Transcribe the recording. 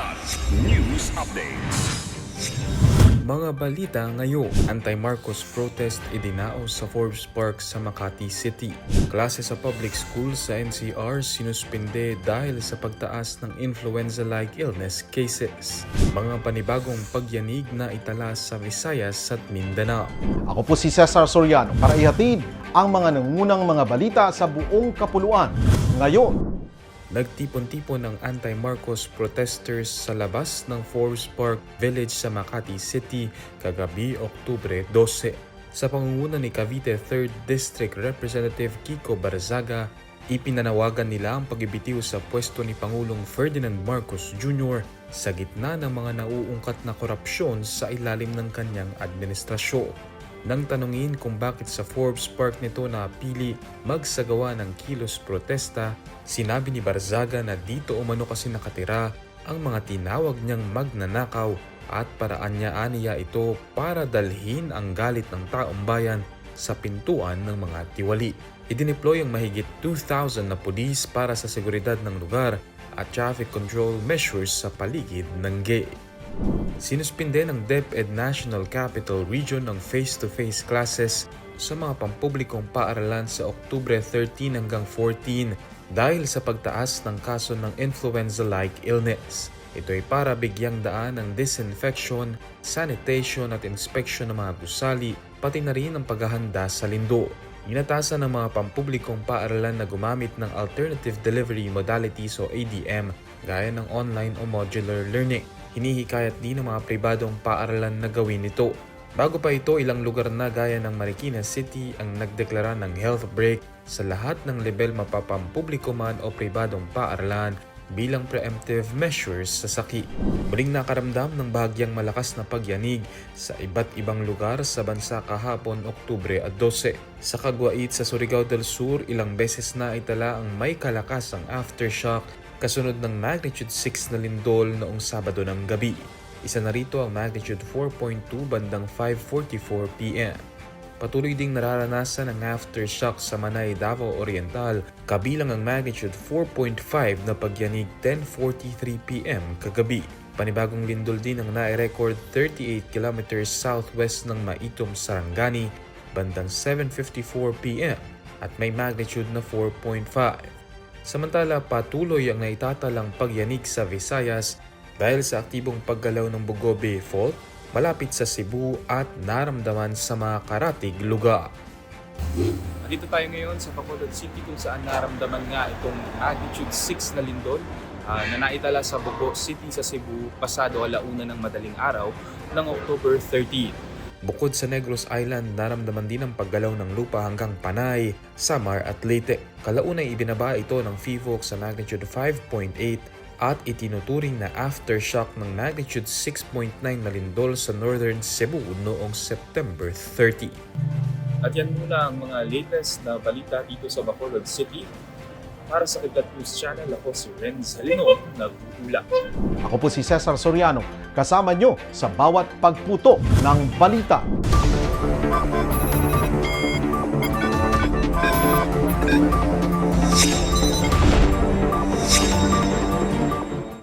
Blood News Updates. Mga balita ngayon, anti-Marcos protest idinao sa Forbes Park sa Makati City. Klase sa public school sa NCR sinuspinde dahil sa pagtaas ng influenza-like illness cases. Mga panibagong pagyanig na itala sa Visayas at Mindanao. Ako po si Cesar Soriano para ihatid ang mga nangunang mga balita sa buong kapuluan. Ngayon, Nagtipon-tipon ang anti-Marcos protesters sa labas ng Forbes Park Village sa Makati City kagabi Oktubre 12. Sa pangunguna ni Cavite 3rd District Representative Kiko Barzaga, ipinanawagan nila ang pagbibitiw sa pwesto ni Pangulong Ferdinand Marcos Jr. sa gitna ng mga nauungkat na korupsyon sa ilalim ng kanyang administrasyon. Nang tanungin kung bakit sa Forbes Park nito napili magsagawa ng kilos protesta, sinabi ni Barzaga na dito umano kasi nakatira ang mga tinawag niyang magnanakaw at paraan niya aniya ito para dalhin ang galit ng taong bayan sa pintuan ng mga tiwali. Idineploy ang mahigit 2,000 na pulis para sa seguridad ng lugar at traffic control measures sa paligid ng gate. Sinuspinde ng DepEd National Capital Region ang face-to-face classes sa mga pampublikong paaralan sa Oktubre 13 hanggang 14 dahil sa pagtaas ng kaso ng influenza-like illness. Ito ay para bigyang daan ng disinfection, sanitation at inspection ng mga gusali, pati na rin ang paghahanda sa lindo. Inatasan ng mga pampublikong paaralan na gumamit ng Alternative Delivery Modalities o ADM gaya ng online o modular learning. Hinihikayat din ng mga pribadong paaralan na gawin ito. Bago pa ito, ilang lugar na gaya ng Marikina City ang nagdeklara ng health break sa lahat ng level mapapampubliko man o pribadong paaralan bilang preemptive measures sa sakit. Muling nakaramdam ng bahagyang malakas na pagyanig sa iba't ibang lugar sa bansa kahapon Oktubre at 12. Sa Caguait sa Surigao del Sur, ilang beses na itala ang may kalakas ang aftershock kasunod ng magnitude 6 na lindol noong Sabado ng gabi. Isa na rito ang magnitude 4.2 bandang 5.44 p.m. Patuloy ding nararanasan ang aftershock sa Manay, Davao Oriental, kabilang ang magnitude 4.5 na pagyanig 10.43 p.m. kagabi. Panibagong lindol din ang nai-record 38 kilometers southwest ng Maitom, Sarangani, bandang 7.54 p.m. at may magnitude na 4.5. Samantala, patuloy ang naitatalang pagyanig sa Visayas dahil sa aktibong paggalaw ng Bugobe Fault malapit sa Cebu at naramdaman sa mga karatig lugar. Dito tayo ngayon sa Bacolod City kung saan naramdaman nga itong magnitude 6 na lindol ah, na naitala sa Bogo City sa Cebu pasado alauna ng madaling araw ng October 13. Bukod sa Negros Island, naramdaman din ang paggalaw ng lupa hanggang Panay, Samar at Leyte. Kalaunay ibinaba ito ng FIVOC sa magnitude 5.8 at itinuturing na aftershock ng magnitude 6.9 na lindol sa Northern Cebu noong September 30. At yan muna ang mga latest na balita dito sa Bacolod City. Para sa Kidlat News Channel, ako si Renz Halino, nag-uula. ako po si Cesar Soriano kasama nyo sa bawat pagputo ng balita.